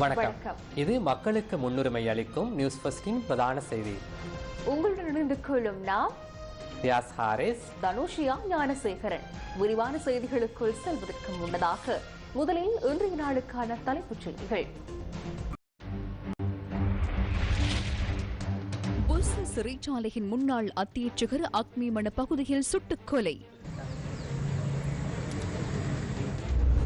வணக்கம். இது மக்களுக்கு முன்னுரிமை அளிக்கும் நியூஸ் ஃபர்ஸ்டின் பிரதான செய்தி. உங்களுடன் இணைந்து கொள்ளும் நாம் ரியாஸ் ஹாரிஸ் தனுஷியா ஞானசேகரன். விரிவான செய்திகளுக்குள் செல்வதற்கு முன்னதாக முதலில் இன்றைய நாளுக்கான தலைப்புச் செய்திகள். புல்ச சிறைச்சாலையின் முன்னாள் அத்தியட்சகர் அக்னிமண பகுதியில் சுட்டுக் கொலை.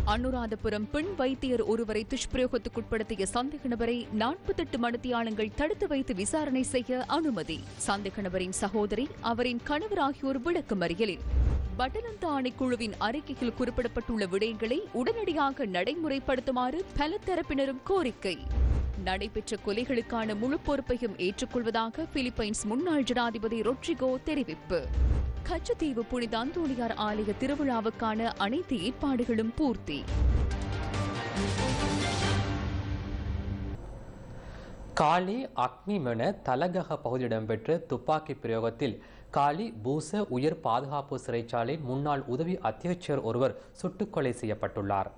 அனுராதபுரம் பெண் வைத்தியர் ஒருவரை துஷ்பிரயோகத்துக்குட்படுத்திய சந்தேக நபரை நாற்பத்தெட்டு மணித்தியாலங்கள் தடுத்து வைத்து விசாரணை செய்ய அனுமதி. சந்தேக நபரின் சகோதரி அவரின் கணவர் ஆகியோர் விளக்கமறியலில் பட்டலந்த ஆணைக்குழுவின் அறிக்கையில் குறிப்பிடப்பட்டுள்ள விடயங்களை உடனடியாக நடைமுறைப்படுத்துமாறு பல தரப்பினரும் கோரிக்கை. நடைபெற்ற கொலைகளுக்கான முழு பொறுப்பையும் ஏற்றுக்கொள்வதாக பிலிப்பைன்ஸ் முன்னாள் ஜனாதிபதி ரொட்ரிகோ தெரிவிப்பு. கச்சத்தீவு புனித அந்தோணியார் ஆலய திருவிழாவுக்கான அனைத்து ஏற்பாடுகளும் பூர்த்தி. காளி அக்னிமென தலகக பகுதியில் இடம்பெற்ற துப்பாக்கி பிரயோகத்தில் காளி பூச உயர் பாதுகாப்பு சிறைச்சாலையின் முன்னாள் உதவி அத்தியட்சர் ஒருவர் சுட்டுக்கொலை செய்யப்பட்டுள்ளார்.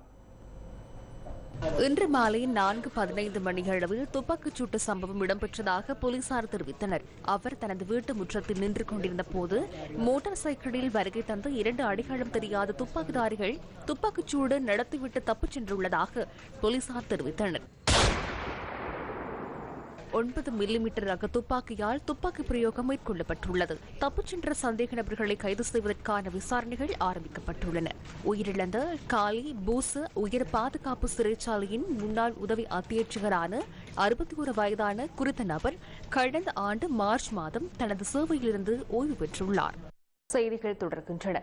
இன்று மாலை நான்கு பதினைந்து மணியளவில் துப்பாக்கிச் சூட்டு சம்பவம் இடம்பெற்றதாக போலீசார் தெரிவித்தனர். அவர் தனது வீட்டு முற்றத்தில் நின்று கொண்டிருந்த போது மோட்டார் சைக்கிளில் வருகை தந்த இரண்டு அடையாளம் தெரியாத துப்பாக்கிதாரிகள் துப்பாக்கிச் சூடு நடத்திவிட்டு தப்பிச் சென்றுள்ளதாக போலீசார் தெரிவித்தனர். ஒன்பது மில்லிமீட்டர் ரக துப்பாக்கியால் துப்பாக்கி பிரயோகம் மேற்கொள்ளப்பட்டுள்ளது. தப்பிச் சென்ற சந்தேக நபர்களை கைது செய்வதற்கான விசாரணைகள் ஆரம்பிக்கப்பட்டுள்ளன. உயிரிழந்த காலி பூச உயர் பாதுகாப்பு சிறைச்சாலையின் முன்னாள் உதவி அத்தியட்சகரான அறுபத்தி ஒரு வயதான குறித்த நபர் கடந்த ஆண்டு மார்ச் மாதம் தனது சேவையிலிருந்து ஓய்வு பெற்றுள்ளார். செய்திகள் தொடர்கின்றன.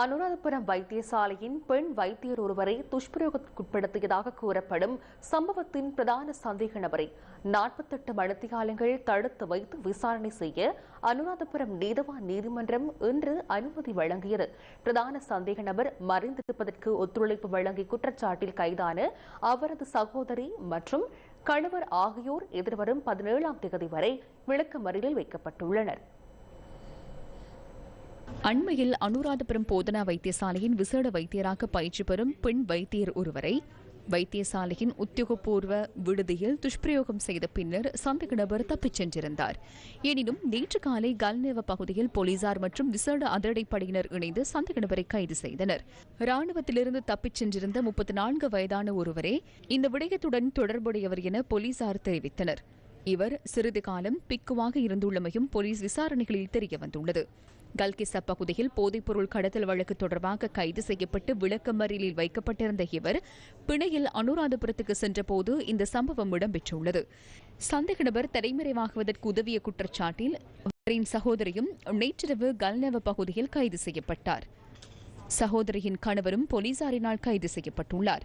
அனுராதபுரம் வைத்தியசாலையின் பெண் வைத்தியர் ஒருவரை துஷ்பிரயோகத்திற்குட்படுத்தியதாக கூறப்படும் சம்பவத்தின் பிரதான சந்தேக நபரை நாற்பத்தெட்டு மணித்தியாலங்கள் தடுத்து வைத்து விசாரணை செய்ய அனுராதபுரம் நீதவான் நீதிமன்றம் இன்று அனுமதி வழங்கியது. பிரதான சந்தேக நபர் மறைந்திருப்பதற்கு ஒத்துழைப்பு வழங்கிய குற்றச்சாட்டில் கைதான அவரது சகோதரி மற்றும் கணவர் ஆகியோர் எதிர்வரும் பதினேழாம் தேதி வரை விளக்கமறியலில் வைக்கப்பட்டுள்ளனர். அண்மையில் அனுராதபுரம் போதனா வைத்தியசாலையின் விசேட வைத்தியராக பயிற்சி பெறும் பெண் வைத்தியர் ஒருவரை வைத்தியசாலையின் உத்தியோகபூர்வ விடுதியில் துஷ்பிரயோகம் செய்த பின்னர் சந்தேக நபர் தப்பிச் சென்றிருந்தார். எனினும் நேற்று காலை கல்நேவ பகுதியில் போலீசார் மற்றும் விசேட அதிரடிப்படையினர் இணைந்து சந்தேக நபரை கைது செய்தனர். ராணுவத்திலிருந்து தப்பிச் சென்றிருந்த முப்பத்தி நான்கு வயதான ஒருவரே இந்த விடயத்துடன் தொடர்புடையவர் என போலீசார் தெரிவித்தனர். இவர் சிறிது காலம் பிக்குவாக இருந்துள்ளமையும் போலீஸ் விசாரணைகளில் தெரியவந்துள்ளது. கல்கிசா பகுதியில் போதைப்பொருள் கடத்தல் வழக்கு தொடர்பாக கைது செய்யப்பட்டு விளக்கமறியலில் வைக்கப்பட்டிருந்த இவர் பிணையில் அனுராதபுரத்துக்கு சென்றபோது இந்த சம்பவம் இடம்பெற்றுள்ளது. சந்தேக நபர் தலைமறைவாகுவதற்கு உதவிய குற்றச்சாட்டில் அவரின் சகோதரியும் நேற்றிரவு கல்நவ பகுதியில் கைது செய்யப்பட்டார். சகோதரியின் கணவரும் போலீசாரினால் கைது செய்யப்பட்டுள்ளார்.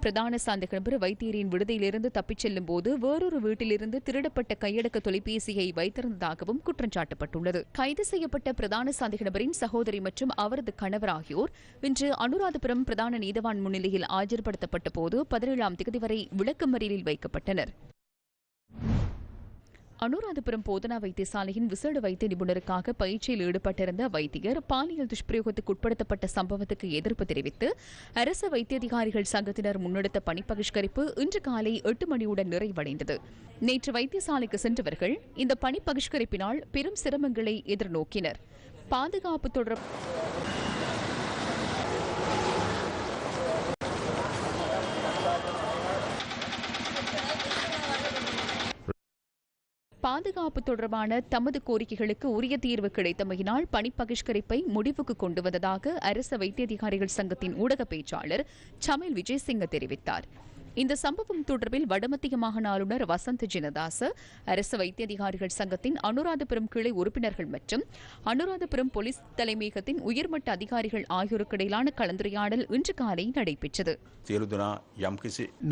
பிரதான சந்தேக நபர் வைத்தியரின் விடுதியிலிருந்து தப்பிச் செல்லும் போது வேறொரு வீட்டிலிருந்து திருடப்பட்ட கையடக்க தொலைபேசியை வைத்திருந்ததாகவும் குற்றம் சாட்டப்பட்டுள்ளது. கைது செய்யப்பட்ட பிரதான சந்தேக நபரின் சகோதரி மற்றும் அவரது கணவர் ஆகியோர் இன்று அனுராதபுரம் பிரதான நீதவான் முன்னிலையில் ஆஜர்படுத்தப்பட்ட போது பதினேழாம் தேதி வரை விளக்கமறியலில் வைக்கப்பட்டனர். அனுராதபுரம் போதனா வைத்தியசாலையின் விசேட வைத்திய நிபுணருக்காக பயிற்சியில் ஈடுபட்டிருந்த வைத்தியர் பாலியல் துஷ்பிரயோகத்துக்கு உட்படுத்தப்பட்ட சம்பவத்துக்கு எதிர்ப்பு தெரிவித்து அரசு வைத்தியதிகாரிகள் சங்கத்தினர் முன்னெடுத்த பணி பகிஷ்கரிப்பு இன்று காலை எட்டு மணியுடன் நிறைவடைந்தது. நேற்று வைத்தியசாலைக்கு சென்றவர்கள் இந்த பணி பகிஷ்கரிப்பினால் பெரும் சிரமங்களை எதிர்நோக்கினர். பாதுகாப்பு தொடர்பு பாதுகாப்பு தொடர்பான தமது கோரிக்கைகளுக்கு உரிய தீர்வு கிடைத்தமையினால் பணி பகிஷ்கரிப்பை முடிவுக்கு கொண்டு வந்ததாக அரசு வைத்தியதிகாரிகள் சங்கத்தின் ஊடக பேச்சாளர் சமில் விஜயசிங்க தெரிவித்தார். இந்த சம்பவம் தொடர்பில் வடமத்திய மாகாண ஆளுநர் வசந்த் ஜினதாச அரசு வைத்திய அதிகாரிகள் சங்கத்தின் அனுராதபுரம் கிளை உறுப்பினர்கள் மற்றும் அனுராதபுரம் போலீஸ் தலைமையகத்தின் உயர்மட்ட அதிகாரிகள் ஆகியோருக்கு இடையிலான கலந்துரையாடல் இன்று காலை நடைபெற்றது.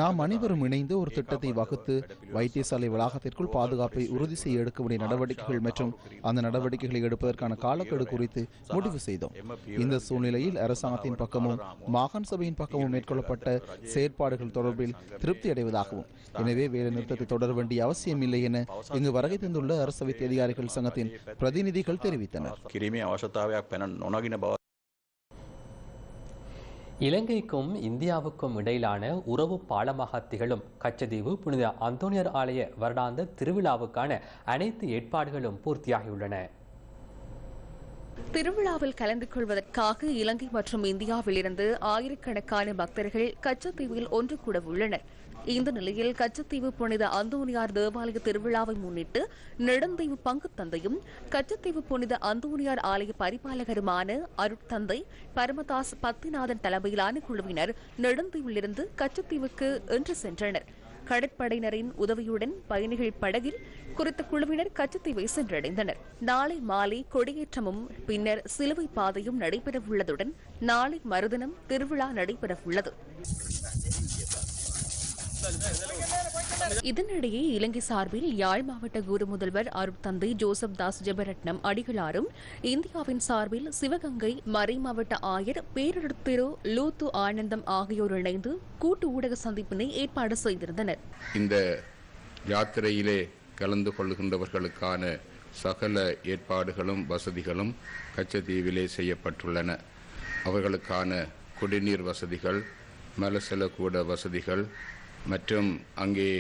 நாம் அனைவரும் இணைந்து ஒரு திட்டத்தை வகுத்து வைத்தியசாலை வளாகத்திற்குள் பாதுகாப்பை உறுதி செய்ய எடுக்க வேண்டிய நடவடிக்கைகள் மற்றும் அந்த நடவடிக்கைகளை எடுப்பதற்கான காலக்கெடு குறித்து முடிவு செய்தோம். இந்த சூழ்நிலையில் அரசாங்கத்தின் பக்கமும் மாகாண சபையின் பக்கமும் மேற்கொள்ளப்பட்ட செயற்பாடுகள் தொடர்பில் திருப்தி அடைவதாகவும். எனவே வேலை நிறுத்தத்தை தொடர வேண்டிய அவசியம் இல்லை என இங்கு வருகை தந்துள்ள அரசு வைத்திய அதிகாரிகள் சங்கத்தின் பிரதிநிதிகள் தெரிவித்தனர். இலங்கைக்கும் இந்தியாவுக்கும் இடையிலான உறவு பாலமாக திகழும் கச்சதீவு புனித அந்தோனியர் ஆலய வருடாந்த திருவிழாவுக்கான அனைத்து ஏற்பாடுகளும் பூர்த்தியாகியுள்ளன. திருவிழாவில் கலந்து கொள்வதற்காக இலங்கை மற்றும் இந்தியாவிலிருந்து ஆயிரக்கணக்கான பக்தர்கள் கச்சத்தீவில் ஒன்று கூட உள்ளனர். இந்த நிலையில் கச்சத்தீவு புனித அந்தோனியார் தேவாலய திருவிழாவை முன்னிட்டு நெடுந்தீவு பங்கு தந்தையும் கச்சத்தீவு புனித அந்தோனியார் ஆலய பரிபாலகருமான அருட்தந்தை பரமதாஸ் பத்திநாதன் தலைமையிலான குழுவினர் நெடுந்தீவிலிருந்து கச்சத்தீவுக்கு இன்று சென்றனர். கடற்படையினரின் உதவியுடன் பயணிகள் படகில் குறித்த குழுவினர் கச்சத்தீவை சென்றடைந்தனர். நாளை மாலை கொடியேற்றமும் பின்னர் சிலுவை பாதையும் நடைபெறவுள்ளதுடன் நாளை மறுதினம் திருவிழா நடைபெறவுள்ளது. இதனிடையே இலங்கை சார்பில் யாழ் மாவட்ட குரு முதல்வர் அருட்தந்தை ஜோசப் தாஸ் ஜெபரட்னம் அடிகளாரும் இந்தியாவின் சார்பில் சிவகங்கை மறை மாவட்ட ஆயர் பேரிடர் திரு லூத்து ஆனந்தம் ஆகியோர் இணைந்து கூட்டு ஊடக சந்திப்பினை ஏற்பாடு செய்திருந்தனர். இந்த யாத்திரையிலே கலந்து கொள்கின்றவர்களுக்கான சகல ஏற்பாடுகளும் வசதிகளும் கச்சத்தீவிலே செய்யப்பட்டுள்ளன. அவர்களுக்கான குடிநீர் வசதிகள் மலசலக்கூட வசதிகள் மற்றும் அங்கே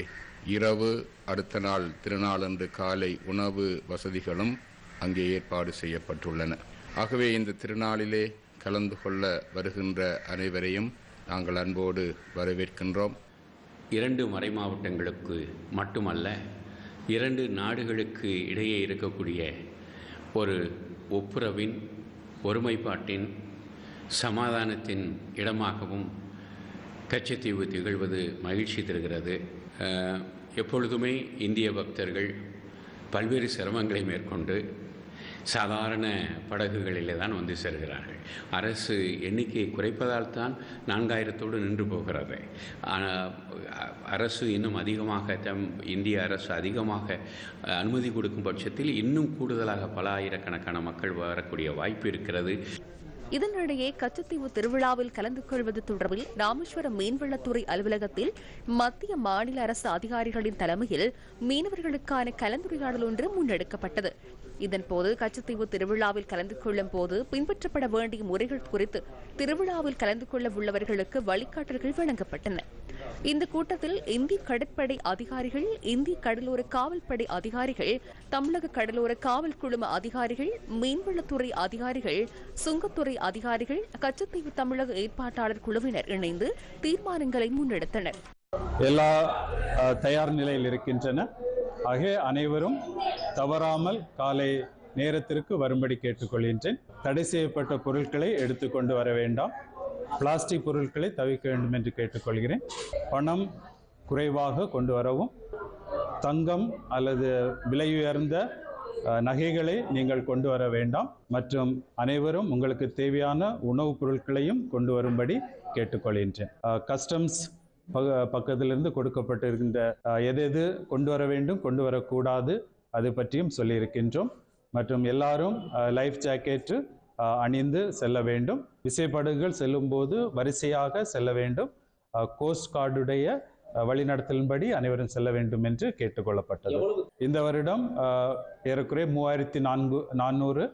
இரவு அடுத்த நாள் திருநாளன்று காலை உணவு வசதிகளும் அங்கே ஏற்பாடு செய்யப்பட்டுள்ளன. ஆகவே இந்த திருநாளிலே கலந்து கொள்ள வருகின்ற அனைவரையும் நாங்கள் அன்போடு வரவேற்கின்றோம். இரண்டு மறைமாவட்டங்களுக்கு மட்டுமல்ல இரண்டு நாடுகளுக்கு இடையே இருக்கக்கூடிய ஒரு ஒப்புரவின் ஒருமைப்பாட்டின் சமாதானத்தின் இடமாகவும் கச்சத்தீவு திகழ்வது மகிழ்ச்சி தருகிறது. எப்பொழுதுமே இந்திய பக்தர்கள் பல்வேறு சிரமங்களை மேற்கொண்டு சாதாரண படகுகளிலே தான் வந்து செல்கிறார்கள். அரசு எண்ணிக்கையை குறைப்பதால் தான் நான்காயிரத்தோடு நின்று போகிறது. அரசு இன்னும் அதிகமாக தம் இந்திய அரசு அதிகமாக அனுமதி கொடுக்கும் பட்சத்தில் இன்னும் கூடுதலாக பல ஆயிரக்கணக்கான மக்கள் வரக்கூடிய வாய்ப்பு இருக்கிறது. இதனிடையே கச்சத்தீவு திருவிழாவில் கலந்து கொள்வது தொடர்பில் ராமேஸ்வரம் மீன்வளத்துறை அலுவலகத்தில் மத்திய மாநில அரசு அதிகாரிகளின் தலைமையில் மீனவர்களுக்கான கலந்துரையாடல் ஒன்று முன்னெடுக்கப்பட்டது. இதன்போது கச்சத்தீவு திருவிழாவில் கலந்து கொள்ளும் போது பின்பற்றப்பட வேண்டிய முறைகள் குறித்து திருவிழாவில் கலந்து கொள்ள உள்ளவர்களுக்கு வழிகாட்டல்கள் வழங்கப்பட்டன. இந்த கூட்டத்தில் இந்திய கடற்படை அதிகாரிகள் இந்திய கடலோர காவல்படை அதிகாரிகள் தமிழக கடலோர காவல் குழும அதிகாரிகள் மீன்வளத்துறை அதிகாரிகள் சுங்கத்துறை அதிகாரிகள் கச்சத்தீவு தமிழக ஏற்பாட்டாளர் குழுவினர் இணைந்து தீர்மானங்களை முன்னெடுத்தனர். எல்லா தயார் நிலையில் இருக்கின்றன. ஆக அனைவரும் தவறாமல் காலை நேரத்திற்கு வரும்படி கேட்டுக்கொள்கின்றேன். தடை செய்யப்பட்ட பொருட்களை எடுத்துக்கொண்டு வர வேண்டாம். பிளாஸ்டிக் பொருட்களை தவிர்க்க வேண்டும் என்று கேட்டுக்கொள்கிறேன். பணம் குறைவாக கொண்டு வரவும் தங்கம் அல்லது விலையுயர்ந்த உயர்ந்த நகைகளை நீங்கள் கொண்டு வர வேண்டாம். மற்றும் அனைவரும் உங்களுக்கு தேவையான உணவுப் பொருட்களையும் கொண்டு வரும்படி கேட்டுக்கொள்கின்றேன். கஸ்டம்ஸ் பக்கத்திலிருந்து கொடுக்கப்பட்டிருக்கின்ற எதெது எது எது கொண்டு வர வேண்டும் கொண்டு வரக்கூடாது அது பற்றியும் சொல்லியிருக்கின்றோம். மற்றும் எல்லாரும் லைஃப் ஜாக்கெட்டு அணிந்து செல்ல வேண்டும். விசைப்படகுகள் செல்லும்போது வரிசையாக செல்ல வேண்டும். கோஸ்ட் கார்டுடைய வழிநடத்தலின்படி அனைவரும் செல்ல வேண்டும் என்று கேட்டுக்கொள்ளப்பட்டது. இந்த வருடம் ஏறக்குறைய மூவாயிரத்தி நான்கு நானூறு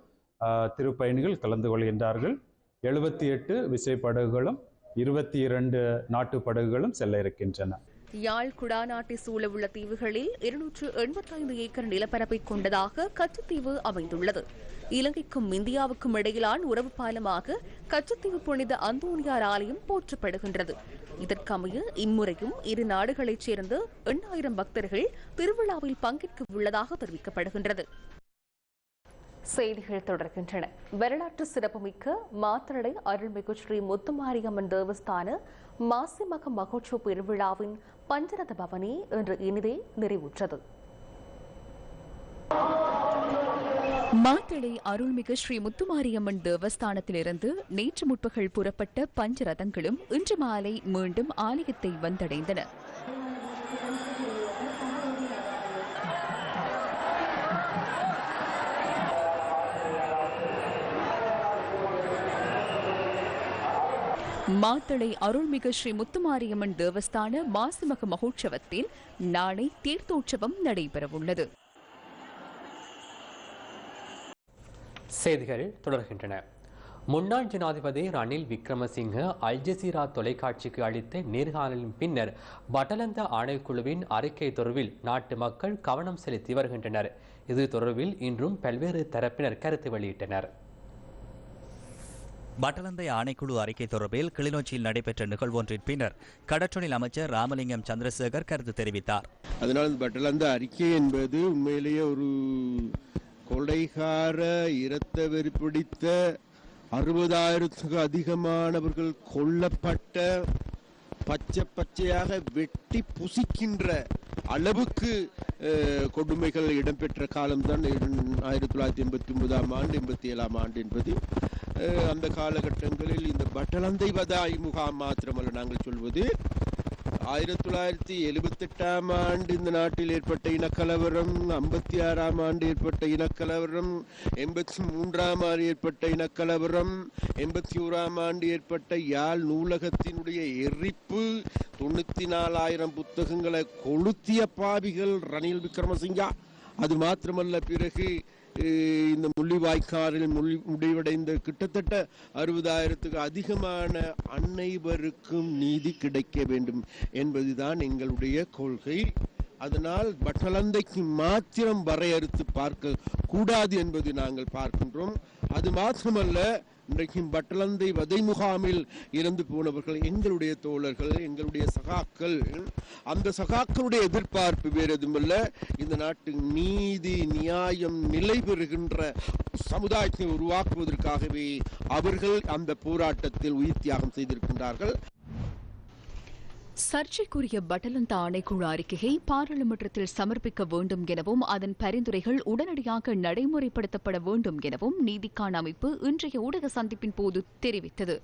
திருப்பயணிகள் கலந்து கொள்கின்றார்கள். எழுபத்தி எட்டு விசைப்படகுகளும் இருபத்தி இரண்டு நாட்டு படகுகளும் செல்ல இருக்கின்றன. யாழ் குடாநாட்டை சூழவுள்ள தீவுகளில் இருநூற்று எண்பத்தைந்து ஏக்கர் நிலப்பரப்பை கொண்டதாக கச்சத்தீவு அமைந்துள்ளது. இலங்கைக்கும் இந்தியாவுக்கும் இடையிலான உறவு பாலமாக கச்சத்தீவு புனித அந்தோனியார் ஆலயம் போற்றப்படுகின்றது. இதற்கமைய இம்முறையும் இரு நாடுகளைச் சேர்ந்த எண்ணாயிரம் பக்தர்கள் திருவிழாவில் பங்கேற்க உள்ளதாக தெரிவிக்கப்படுகின்றது. செய்திகள் தொடர்கின்றன. வரலாற்று சிறப்புமிக்க மாத்தளை அருள்மிகு ஸ்ரீ முத்துமாரியம்மன் தேவஸ்தான மாசிமக மகோற்சவ பெருவிழாவின் பஞ்சரத பவனி இன்று இனிதே நிறைவுற்றது. மாத்தளை அருள்மிகு ஸ்ரீ முத்துமாரியம்மன் தேவஸ்தானத்திலிருந்து நேற்று முற்பகல் புறப்பட்ட பஞ்சரதங்களும் இன்று மாலை மீண்டும் ஆலயத்தை வந்தடைந்தன. மாத்தளை அருள்மிகு ஸ்ரீ முத்துமாரியம்மன் தேவஸ்தான மாசிமக மகோற்சவத்தில் நாளை தீர்த்தோற்சவம் நடைபெறவுள்ளது. செய்திகள் தொடர்கின்றன. முன்னாள் ஜனாதிபதி ரணில் விக்ரமசிங்க அல்ஜசீரா தொலைக்காட்சிக்கு அளித்த நேர்காணலின் பின்னர் பட்டலந்த ஆணைக்குழுவின் அறிக்கை தொடர்பில் நாட்டு மக்கள் கவனம் செலுத்தி வருகின்றனர். இது தொடர்பில் இன்றும் பல்வேறு தரப்பினர் கருத்து வெளியிட்டனர். பட்டலந்தை ஆணைக்குழு அறிக்கை தொடர்பில் கிளிநொச்சியில் நடைபெற்ற நிகழ்வு ஒன்றின் பின்னர் கடற்றொழில் அமைச்சர் ராமலிங்கம் சந்திரசேகர் கருத்து தெரிவித்தார். அதனால் இந்த பட்டலந்த அறிக்கை என்பது உண்மையிலேயே ஒரு கொலைகார இரத்த வெறிப்பிடித்த அறுபதாயிரத்துக்கு அதிகமானவர்கள் கொல்லப்பட்ட பச்சை பச்சையாக வெட்டி புசிக்கின்ற அளவுக்கு கொடுமைகள் இடம்பெற்ற காலம்தான் ஆயிரத்தி தொள்ளாயிரத்தி எண்பத்தி ஒன்பதாம் ஆண்டு எண்பத்தி ஏழாம் ஆண்டு என்பது. அந்த காலகட்டங்களில் இந்த பட்டலந்தை வதாய் முகாம் மாத்திரமல்ல நாங்கள் சொல்வது. ஆயிரத்தி தொள்ளாயிரத்தி எழுபத்தெட்டாம் ஆண்டு இந்த நாட்டில் ஏற்பட்ட இனக்கலவரம் ஐம்பத்தி ஆறாம் ஆண்டு ஏற்பட்ட இனக்கலவரம் எண்பத்தி மூன்றாம் ஆண்டு ஏற்பட்ட இனக்கலவரம் எண்பத்தி ஓராம் ஆண்டு ஏற்பட்ட யாழ் நூலகத்தினுடைய எரிப்பு தொண்ணூத்தி நாலாயிரம் புத்தகங்களை கொளுத்திய பாவிகள் ரணில் விக்ரமசிங்கா. அது மாத்திரமல்ல பிறகு இந்த முள்ளிவாய்க்காரில் முள்ளி முடிவடைந்த கிட்டத்தட்ட அறுபதாயிரத்துக்கு அதிகமான அனைவருக்கும் நீதி கிடைக்க வேண்டும் என்பதுதான் எங்களுடைய கொள்கை. அதனால் பட்டலந்தைக்கு மாத்திரம் வரையறுத்து பார்க்க கூடாது என்பதை நாங்கள் பார்க்கின்றோம். அது மாத்திரமல்ல இன்றைக்கு பட்டலந்தை வதை முகாமில் இறந்து போனவர்கள் எங்களுடைய தோழர்கள் எங்களுடைய சகாக்கள் அந்த சகாக்களுடைய எதிர்பார்ப்பு வேறு எதுவுமல்ல. இந்த நாட்டு நீதி நியாயம் நிலை பெறுகின்ற சமுதாயத்தை உருவாக்குவதற்காகவே அவர்கள் அந்த போராட்டத்தில் உயிர் தியாகம் செய்திருக்கின்றார்கள். சர்ச்சைக்குரிய பட்டலந்த ஆணைக்குழு அறிக்கையை பாராளுமன்றத்தில் சமர்ப்பிக்க வேண்டும் எனவும் அதன் பரிந்துரைகள் உடனடியாக நடைமுறைப்படுத்தப்பட வேண்டும் எனவும் நீதிக்கான அமைப்பு இன்றைய ஊடக சந்திப்பின் போது தெரிவித்தது.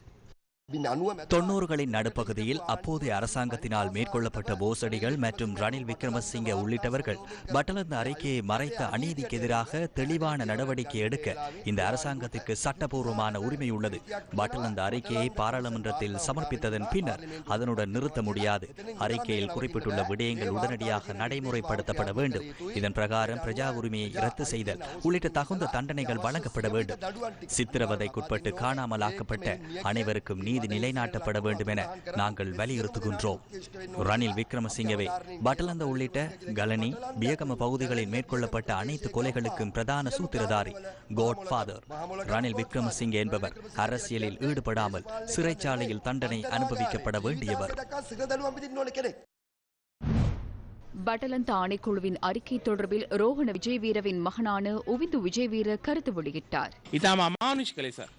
தொன்னூறுகளின் நடுப்பகுதியில் அப்போதைய அரசாங்கத்தினால் மேற்கொள்ளப்பட்ட மோசடிகள் மற்றும் ரணில் விக்ரமசிங்க உள்ளிட்டவர்கள் பட்டலந்த அறிக்கையை மறைத்த அநீதிக்கு எதிராக தெளிவான நடவடிக்கை எடுக்க இந்த அரசாங்கத்திற்கு சட்டபூர்வமான உரிமை உள்ளது. பட்டலந்த அறிக்கையை பாராளுமன்றத்தில் சமர்ப்பித்ததன் பின்னர் அதனுடன் நிறுத்த முடியாது. அறிக்கையில் குறிப்பிட்டுள்ள விடயங்கள் உடனடியாக நடைமுறைப்படுத்தப்பட வேண்டும். இதன் பிரகாரம் பிரஜா உரிமையை ரத்து செய்தல் உள்ளிட்ட தகுந்த தண்டனைகள் வழங்கப்பட வேண்டும். சித்திரவதைக்குட்பட்டு காணாமலாக்கப்பட்ட அனைவருக்கும் நீர் நீதி நிலைநாட்டப்பட வேண்டும் என நாங்கள் வலியுறுத்துகின்றோம். ரணில் விக்ரமசிங்கவை பட்டலந்த உள்ளிட்ட கலனி பியகம பகுதிகளில் மேற்கொள்ளப்பட்ட அனைத்து கொலைகளுக்கும் பிரதான சூத்திரதாரி கோட் ஃபாதர் ரணில் விக்ரமசிங்க என்பவர் அரசியலில் ஈடுபடாமல் சிறைச்சாலையில் தண்டனை அனுபவிக்கப்பட வேண்டியவர். பட்டலந்த ஆணைக்குழுவின் அறிக்கை தொடர்பில் ரோஹண விஜயவீரவின் மகனான உவிந்து விஜயவீர கருத்து வெளியிட்டார்.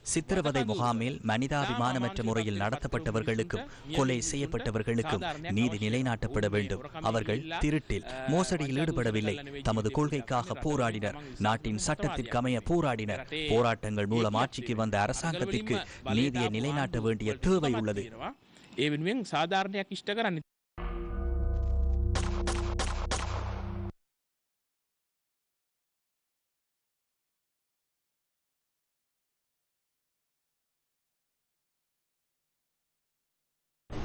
சித்திரவதை முகாமில் மனிதாபிமானமற்ற முறையில் நடத்தப்பட்டவர்களுக்கும் கொலை செய்யப்பட்டவர்களுக்கும் நீதி நிலைநாட்டப்பட வேண்டும். அவர்கள் திருட்டில் மோசடியில் ஈடுபடவில்லை. தமது கொள்கைக்காக போராடினர். நாட்டின் சட்டத்திற்கமைய போராடினர். போராட்டங்கள் மூலம் ஆட்சிக்கு வந்த அரசாங்கத்திற்கு நீதியை நிலைநாட்ட வேண்டிய தேவை உள்ளது. சாதாரணையாக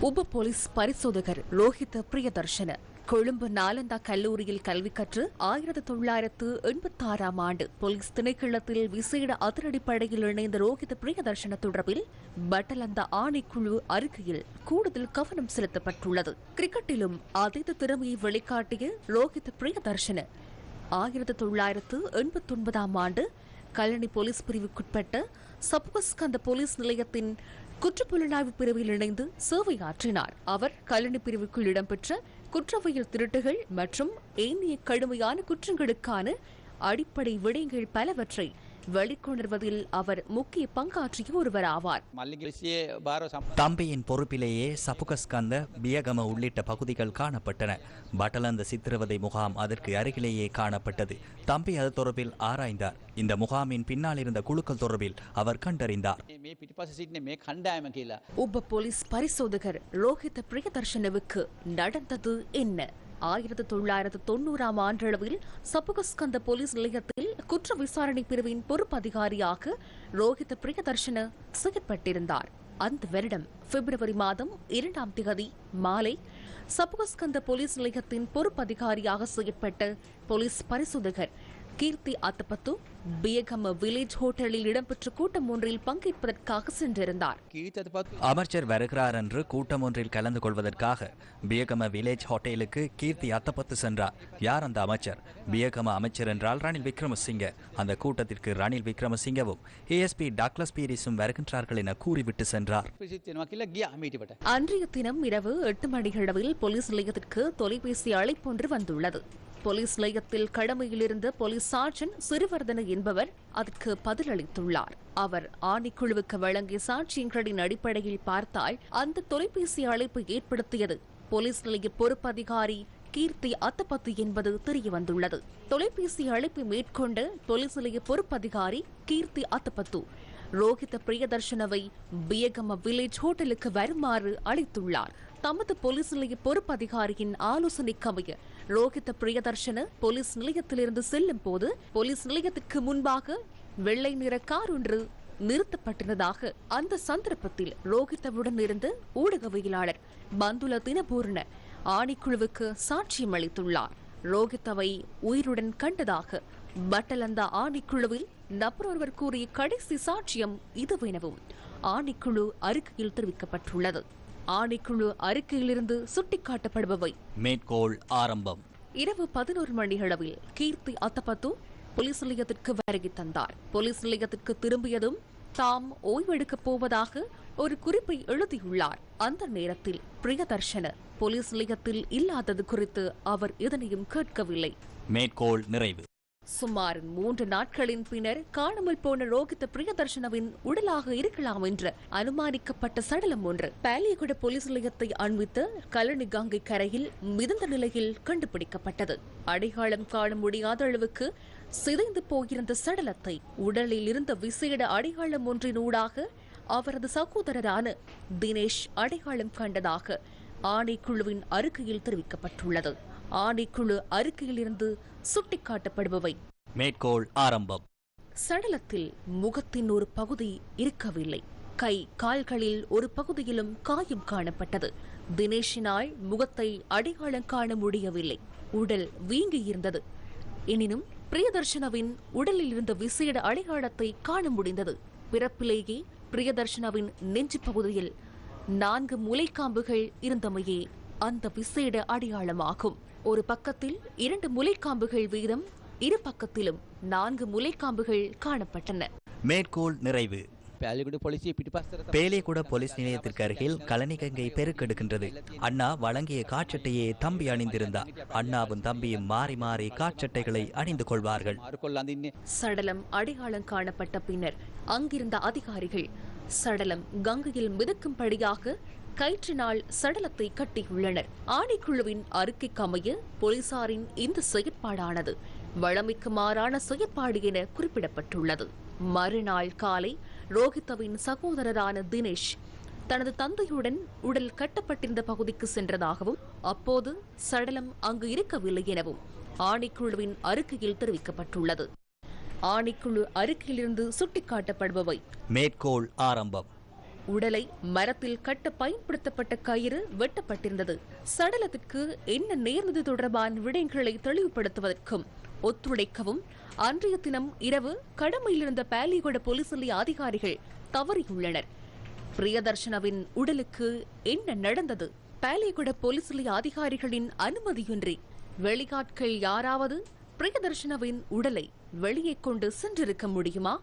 உப போலீஸ் பரிசோதகர் லோகித பிரியதர்ஷன கொழும்பு நாலந்தா கல்லூரியில் கல்வி கற்று ஆயிரத்தி தொள்ளாயிரத்து எண்பத்தி ஆறாம் ஆண்டு போலீஸ் திணைக்களத்தில் விசேட அதிரடிப்படையில் இணைந்த ரோஹித பிரியதர்ஷன தொடர்பில் பட்டலந்த ஆணைக்குழு அறிக்கையில் கூடுதல் கவனம் செலுத்தப்பட்டுள்ளது. கிரிக்கெட்டிலும் அதீத திறமையை வெளிக்காட்டிய ரோஹித பிரியதர்ஷன ஆயிரத்தி தொள்ளாயிரத்து எண்பத்தி ஒன்பதாம் ஆண்டு கல்லணி போலீஸ் பிரிவுக்குட்பட்ட சப்கஸ்கந்த போலீஸ் நிலையத்தின் குற்றப்புலனாய்வு பிரிவில் இணைந்து சேவையாற்றினார். அவர் கல்லணி பிரிவுக்குள் இடம்பெற்ற குற்றவியல் திருட்டுகள் மற்றும் ஏனைய கடுமையான குற்றங்களுக்கான அடிப்படை விடயங்கள் பலவற்றை வெளிக்கொணர்வதில் அவர் முக்கிய பங்காற்றிய ஒருவர் ஆவார் தம்பியின் பொறுப்பிலேயே சபுகஸ்கந்த பியகம உள்ளிட்ட பகுதிகள் காணப்பட்டன. பட்டலந்த சித்திரவதை முகாம் அதற்கு அருகிலேயே காணப்பட்டது. தம்பி அது தொடர்பில் ஆராய்ந்தார். இந்த முகாமின் பின்னால் இருந்த குழுக்கள் தொடர்பில் அவர் கண்டறிந்தார். உப போலீஸ் பரிசோதகர் ரோஹித பிரியதர்ஷனவுக்கு நடந்தது என்ன? ஆயிரத்தி தொள்ளாயிரத்து தொண்ணூறாம் ஆண்டளவில் சப்புகஸ்கந்த போலீஸ் நிலையத்தில் குற்ற விசாரணை பிரிவின் பொறுப்பதிகாரியாக ரோஹித் பிரியதர்ஷன செயற்பட்டிருந்தார். அந்த வருடம் பிப்ரவரி மாதம் இரண்டாம் திகதி மாலை சப்புகஸ்கந்த போலீஸ் நிலையத்தின் பொறுப்பதிகாரியாக செயற்பட்ட போலீஸ் பரிசோதகர் கீர்த்தி அத்தப்பத்து பியகம வில்லேஜ் ஹோட்டலில் இடம்பெற்ற கூட்டம் ஒன்றில் பங்கேற்பதற்காக சென்றிருந்தார். அமைச்சர் வருகிறார் என்று கூட்டம் ஒன்றில் கலந்து கொள்வதற்காக பியகம வில்லேஜ் ஹோட்டலுக்கு கீர்த்தி அத்தப்பத்து சென்றார். யார் அந்த அமைச்சர்? பியகம அமைச்சர் என்றால் ரணில் விக்ரமசிங்க. அந்த கூட்டத்திற்கு ரணில் விக்ரமசிங்கவும் ஏஎஸ்பி டாக்லஸ் பீரிஸும் வருகின்றார்கள் என கூறிவிட்டு சென்றார். அன்றைய தினம் இரவு எட்டு மணியளவில் போலீஸ் நிலையத்திற்கு தொலைபேசி அழைப்பொன்று வந்துள்ளது. போலீஸ் நிலையத்தில் கடமையில் இருந்த போலீஸ் சார்ஜன் சிறுவர்தன என்பவர் அதற்கு பதிலளித்துள்ளார். அவர் ஆணைக்குழுவுக்கு வழங்கிய சாட்சியங்களின் அடிப்படையில் பார்த்தால் அந்த தொலைபேசி அழைப்பு ஏற்படுத்தியது. போலீஸ் நிலைய பொறுப்பதிகாரி கீர்த்தி அத்தப்பத்து என்பது தெரிய வந்துள்ளது தொலைபேசி அழைப்பு மேற்கொண்ட போலீஸ் நிலைய பொறுப்பதிகாரி கீர்த்தி அத்தப்பத்து ரோஹித பிரியதர்ஷனவை பியகம வில்லேஜ் ஹோட்டலுக்கு வருமாறு அழைத்துள்ளார். தமது போலீஸ் நிலைய பொறுப்பதிகாரியின் ஆலோசனைக்கமைய ரோஹித பிரியதர்ஷன போலீஸ் நிலையத்திலிருந்து செல்லும் போது போலீஸ் நிலையத்திற்கு முன்பாக வெள்ளை நிற கார் ஒன்று நிறுத்தப்பட்டிருந்ததாக அந்த சந்தர்ப்பத்தில் ரோஹித்தவுடன் இருந்த ஊடகவியலாளர் பந்துல தினபூர்ண ஆணைக்குழுவுக்கு சாட்சியம் அளித்துள்ளார். ரோஹித்தவை உயிருடன் கண்டதாக பட்டலந்த ஆணைக்குழுவில் நபர் ஒருவர் கூறிய கடைசி சாட்சியம் இதுவெனவும் ஆணைக்குழு அறிக்கையில் தெரிவிக்கப்பட்டுள்ளது. ஆணைக்குழு அறிக்கையிலிருந்து சுட்டிக்காட்டப்படுபவை. மேற்கோள் ஆரம்பம். இரவு பதினோரு மணியளவில் கீர்த்தி அத்தபத்து போலீஸ் நிலையத்திற்கு வருகை தந்தார். போலீஸ் நிலையத்திற்கு திரும்பியதும் தாம் ஓய்வெடுக்கப் போவதாக ஒரு குறிப்பை எழுதியுள்ளார். அந்த நேரத்தில் பிரியதர்ஷன போலீஸ் நிலையத்தில் இல்லாதது குறித்து அவர் எதனையும் கேட்கவில்லை. மேற்கோள் நிறைவு. சுமார் மூன்று நாட்களின் பின்னர் காணாமல் போன ரோகித் பிரியதர்ஷனவின் உடலாக இருக்கலாம் என்று அனுமானிக்கப்பட்ட சடலம் ஒன்று. பாலியகுட போலீஸ் நிலையத்தை அண்மித்து கலனி கங்கை கரையில் மிதந்த நிலையில் கண்டுபிடிக்கப்பட்டது. அடையாளம் காண முடியாத அளவுக்கு சிதைந்து போயிருந்த சடலத்தை உடலில் இருந்த விசேட அடையாளம் ஒன்றினூடாக அவரது சகோதரரான தினேஷ் அடையாளம் கண்டதாக ஆணைக்குழுவின் அறிக்கையில் தெரிவிக்கப்பட்டுள்ளது. ஆணைக்குழு அறிக்கையிலிருந்து சுட்டிக்காட்டப்படுபவை. மேற்கோள் ஆரம்பம். சடலத்தில் முகத்தின் ஒரு பகுதி இருக்கவில்லை. கை கால்களில் ஒரு பகுதியிலும் காயம் காணப்பட்டது. தினேஷினால் முகத்தை அடையாளம் காண முடியவில்லை. உடல் வீங்கியிருந்தது. எனினும் பிரியதர்ஷனவின் உடலில் இருந்த விசேட அடையாளத்தை காண முடிந்தது. பிறப்பிலேயே பிரியதர்ஷனவின் நெஞ்சு பகுதியில் நான்கு முலைக்காம்புகள் இருந்தமையே அந்த விசேட அடையாளமாகும். ஒரு பக்கத்தில் இரண்டு முலைக்காம்புகள் வீதம் இரு பக்கத்திலும் நான்கு முலைக்காம்புகள் காணப்பட்டன. மேற்கோள் நிறைவு. பேலியகுட போலீஸ் நிலையத்திற்கு அருகில் கலனிகங்கை பெருக்கெடுக்கின்றது. அண்ணா வழங்கிய காட்சட்டையே தம்பி அணிந்திருந்தார் அண்ணாவும் தம்பியும் மாறி மாறி காட்சட்டைகளை அணிந்து கொள்வார்கள். சடலம் அடையாளம் காணப்பட்ட பின்னர் அங்கிருந்த அதிகாரிகள் சடலம் கங்கையில் மிதக்கும்படியாக கயிற்றினால் சடலத்தை கட்டியுள்ளனர். ஆணைக்குழுவின் அறிக்கைக்கு அமைய போலீசாரின் இந்த செயற்பாடானது வழமைக்கு மாறான செயற்பாடு என குறிப்பிடப்பட்டுள்ளது. மறுநாள் காலை ரோஹித்தவின் சகோதரரான தினேஷ் தனது தந்தையுடன் உடல் கட்டப்பட்டிருந்த பகுதிக்கு சென்றதாகவும் அப்போது சடலம் அங்கு இருக்கவில்லை எனவும் ஆணைக்குழுவின் அறிக்கையில் தெரிவிக்கப்பட்டுள்ளது. ஆணைக்குழு அறிக்கையிலிருந்து சுட்டிக்காட்டப்படுபவை மேற்கோள் ஆரம்பம். உடலை மரத்தில் கட்ட பயன்படுத்தப்பட்ட கயிறு வெட்டப்பட்டிருந்தது. சடலத்திற்கு என்ன நேர்ந்தது தொடர்பான விடயங்களை தெளிவுபடுத்துவதற்கும் ஒத்துழைக்கவும் அன்றைய தினம் இரவு கடமையிலிருந்த பாலிகொட போலீஸ் நிலைய அதிகாரிகள் தவறியுள்ளனர். பிரியதர்ஷனவின் உடலுக்கு என்ன நடந்தது? பாலிகொட போலீஸ் நிலைய அதிகாரிகளின் அனுமதியின்றி வெளியாட்கள் யாராவது பிரியதர்ஷனவின் உடலை வெளியே கொண்டு சென்றிருக்க முடியுமா?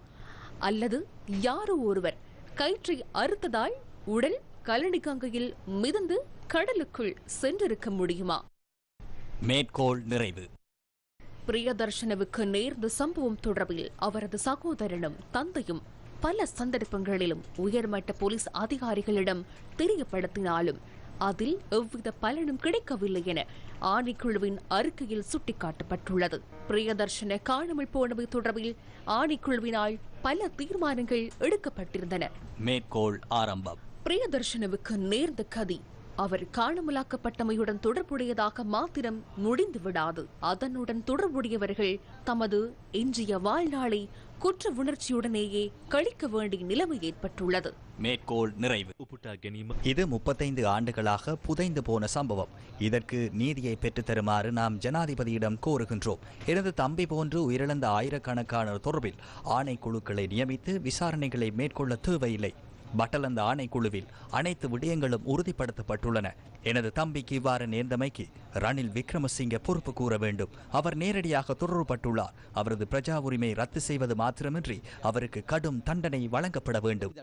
அல்லது யாரோ ஒருவர் கயிற்றை அறுத்ததால் உடல் கலனி கங்கையில் மிதந்து கடலுக்குள் சென்றிருக்க முடியுமா? மேற்கோள் நிறைவு. பிரியதர்ஷனவுக்கு நேர்ந்த சம்பவம் தொடர்பில் அவரது சகோதரனும் தந்தையும் பல சந்தர்ப்பங்களிலும் உயர்மட்ட போலீஸ் அதிகாரிகளிடம் தெரியப்படுத்தினாலும் அதில் எவ்வித பலனும் கிடைக்கவில்லை என ஆணைக்குழுவின் அறிக்கையில் சுட்டிக்காட்டப்பட்டுள்ளது. பிரியதர்ஷன காணாமல் போனவை தொடர்பில் ஆணைக்குழுவினால் பல தீர்மானங்கள் எடுக்கப்பட்டிருந்தன. மேற்கோள் ஆரம்பம். பிரியதர்ஷனவுக்கு நேர்ந்த கதி அவர் காணாமலாக்கப்பட்டமையுடன் தொடர்புடையதாக மாத்திரம் முடிந்து விடாது அதனுடன் தொடர்புடையவர்கள் தமது எஞ்சிய வாழ்நாளை குற்ற உணர்ச்சியுடனேயே கழிக்க வேண்டிய நிலைமை ஏற்பட்டுள்ளது. மேற்கோள் நிறைவு. இது முப்பத்தைந்து ஆண்டுகளாக புதைந்து போன சம்பவம். இதற்கு நீதியை பெற்றுத் தருமாறு நாம் ஜனாதிபதியிடம் கோருகின்றோம். எனது தம்பி போன்று உயிரிழந்த ஆயிரக்கணக்கானோர் தொடர்பில் ஆணைக்குழுக்களை நியமித்து விசாரணைகளை மேற்கொள்ள தேவையில்லை. பட்டலந்த ஆணைக்குழுவில் அனைத்து விடயங்களும் உறுதிப்படுத்தப்பட்டுள்ளன. எனது தம்பிக்கு இவ்வாறு நேர்ந்தமைக்கு ரணில் விக்ரமசிங்க பொறுப்பு கூற வேண்டும். அவர் நேரடியாக தொடர்புபட்டுள்ளார். அவரது பிரஜா உரிமை ரத்து செய்வது மாத்திரமின்றி அவருக்கு கடும் தண்டனை வழங்கப்பட வேண்டும்.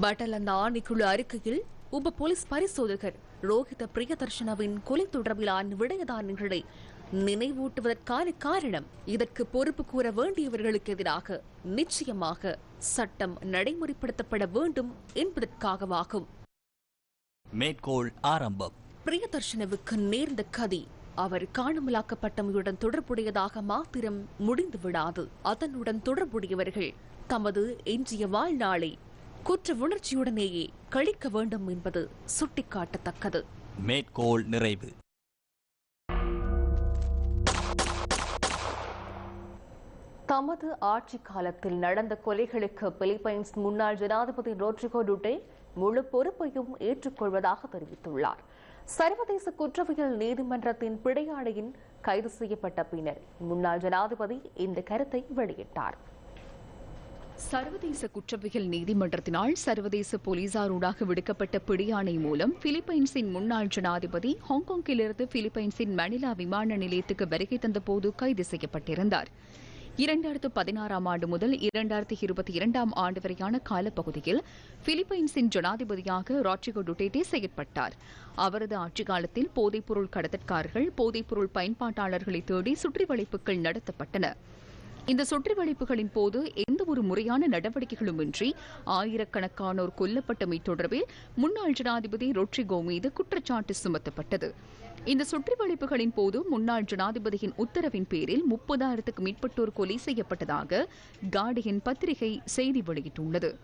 பட்டலந்த ஆணைக்குழு அறிக்கையில் உப போலீஸ் பரிசோதகர் ரோஹித பிரியதர்ஷனவின் கொலை தொடர்பிலான விடயதானங்களை நினைவூட்டுவதற்கான காரணம் இதற்கு பொறுப்பு கூற வேண்டியவர்களுக்கு எதிராக நிச்சயமாக சட்டம் நடைமுறைப்படுத்தப்பட வேண்டும் என்பதற்காகவாகும். மேற்கோள் ஆரம்பம். பிரியதர்ஷனவுக்கு நேர்ந்த கதி அவர் காணாமலாக்கப்பட்டமையுடன் தொடர்புடையதாக மாத்திரம் முடிந்து விடாது அதனுடன் தொடர்புடையவர்கள் தமது எஞ்சிய வாழ்நாளை குற்ற உணர்ச்சியுடனேயே கழிக்க வேண்டும் என்பது சுட்டிக்காட்டத்தக்கது. மேற்கோள் நிறைவு. தமது ஆட்சி காலத்தில் நடந்த கொலைகளுக்கு பிலிப்பைன்ஸ் முன்னாள் ஜனாதிபதி ரோட்ரிகோ டுட்டே முழு பொறுப்பையும் ஏற்றுக்கொள்வதாக தெரிவித்துள்ளார். சர்வதேச குற்றவியல் நீதிமன்றத்தின் பிடையாடையின் கைது செய்யப்பட்ட பின்னர் முன்னாள் ஜனாதிபதி இந்த கருத்தை வெளியிட்டார். சர்வதேச குற்றவியல் நீதிமன்றத்தினால் சர்வதேச போலீசாரூடாக விடுக்கப்பட்ட பிடியாணை மூலம் பிலிப்பைன்ஸின் முன்னாள் ஜனாதிபதி ஹாங்காங்கிலிருந்து பிலிப்பைன்ஸின் மணிலா விமான நிலையத்துக்கு வருகை தந்தபோது கைது செய்யப்பட்டிருந்தார். இரண்டாயிரத்து பதினாறாம் ஆண்டு முதல் இரண்டாயிரத்தி இருபத்தி இரண்டாம் ஆண்டு வரையான காலப்பகுதியில் பிலிப்பைன்ஸின் ஜனாதிபதியாக ராட்ரிகோ டுடேட்டே செயற்பட்டார். அவரது ஆட்சி காலத்தில் போதைப்பொருள் கடத்தற்காரர்கள் போதைப்பொருள் பயன்பாட்டாளர்களை தேடி சுற்றிவளைப்புகள் நடத்தப்பட்டன. இந்த சுற்றிவளைப்புகளின் போது எந்த ஒரு முறையான நடவடிக்கைகளுமின்றி ஆயிரக்கணக்கானோர் கொல்லப்பட்டமை தொடர்பில் முன்னாள் ஜனாதிபதி ரொட்ரிகோ மீது குற்றச்சாட்டு சுமத்தப்பட்டது. இந்த சுற்றிவளைப்புகளின் போது முன்னாள் ஜனாதிபதியின் உத்தரவின் பேரில் முப்பதாயிரத்துக்கு மேற்பட்டோர் கொலை செய்யப்பட்டதாக கார்டியன் பத்திரிகை செய்தி வெளியிட்டுள்ளது.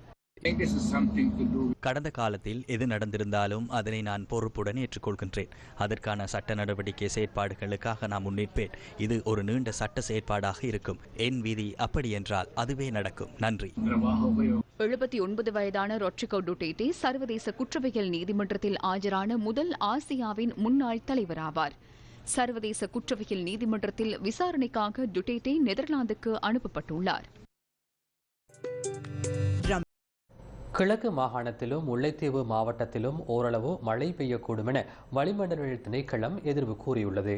கடந்த காலத்தில் எது நடந்திருந்தாலும் அதனை நான் பொறுப்புடன் ஏற்றுக்கொள்கின்றேன். அதற்கான சட்ட நடவடிக்கை செயற்பாடுகளுக்காக நான் முன்னிற்பேன். இது ஒரு நீண்ட சட்ட செயற்பாடாக இருக்கும். என் விதி அப்படி என்றால் அதுவே நடக்கும். நன்றி. எழுபத்தி ஒன்பது வயதான ரொட்ரிகோ டுடேட்டே சர்வதேச குற்றவியல் நீதிமன்றத்தில் ஆஜரான முதல் ஆசியாவின் முன்னாள் தலைவராவார். சர்வதேச குற்றவியல் நீதிமன்றத்தில் விசாரணைக்காக டுடேட்டே நெதர்லாந்துக்கு அனுப்பப்பட்டுள்ளார். கிழக்கு மாகாணத்திலும் முல்லைத்தீவு மாவட்டத்திலும் ஓரளவு மழை பெய்யக்கூடும் என வளிமண்டல திணைக்களம் எதிர்வு கூறியுள்ளது.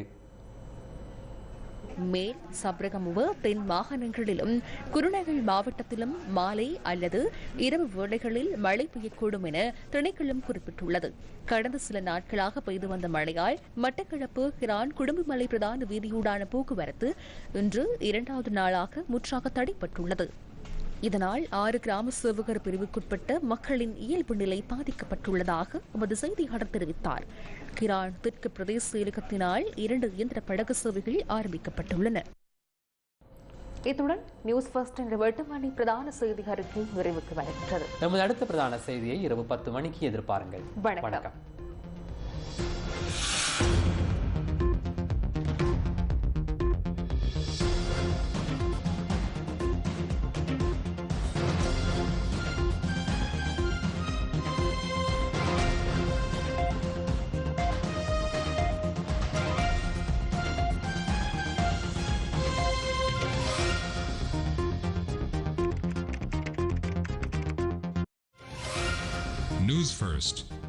மேல் சபரகமுவ தென் மாகாணங்களிலும் குருநகல் மாவட்டத்திலும் மாலை அல்லது இரவு வேளைகளில் மழை பெய்யக்கூடும் என திணைக்களம் குறிப்பிட்டுள்ளது. கடந்த சில நாட்களாக பெய்து வந்த மழையால் மட்டக்களப்பு கிரான் குடும்பமலை பிரதான வீதியூடான போக்குவரத்து இன்று இரண்டாவது நாளாக முற்றாக தடைப்பட்டுள்ளது இதனால் ஆறு கிராம சேவகர் பிரிவுக்குட்பட்ட மக்களின் இயல்பு நிலை பாதிக்கப்பட்டுள்ளதாக எமது செய்தியாளர் தெரிவித்தார். கிரான் தெற்கு பிரதேச செயலகத்தினால் இரண்டு இயந்திர படகு சேவைகள் ஆரம்பிக்கப்பட்டுள்ளன. இத்துடன் நியூஸ் ஃபர்ஸ்ட் என்ற வெட்டுமணி பிரதான செய்தி அறிக்கை நிறைவுக்கு வருகின்றது. நமது அடுத்த பிரதான செய்தியை இரவு பத்து மணிக்கு எதிர்பாருங்கள். வணக்கம். News First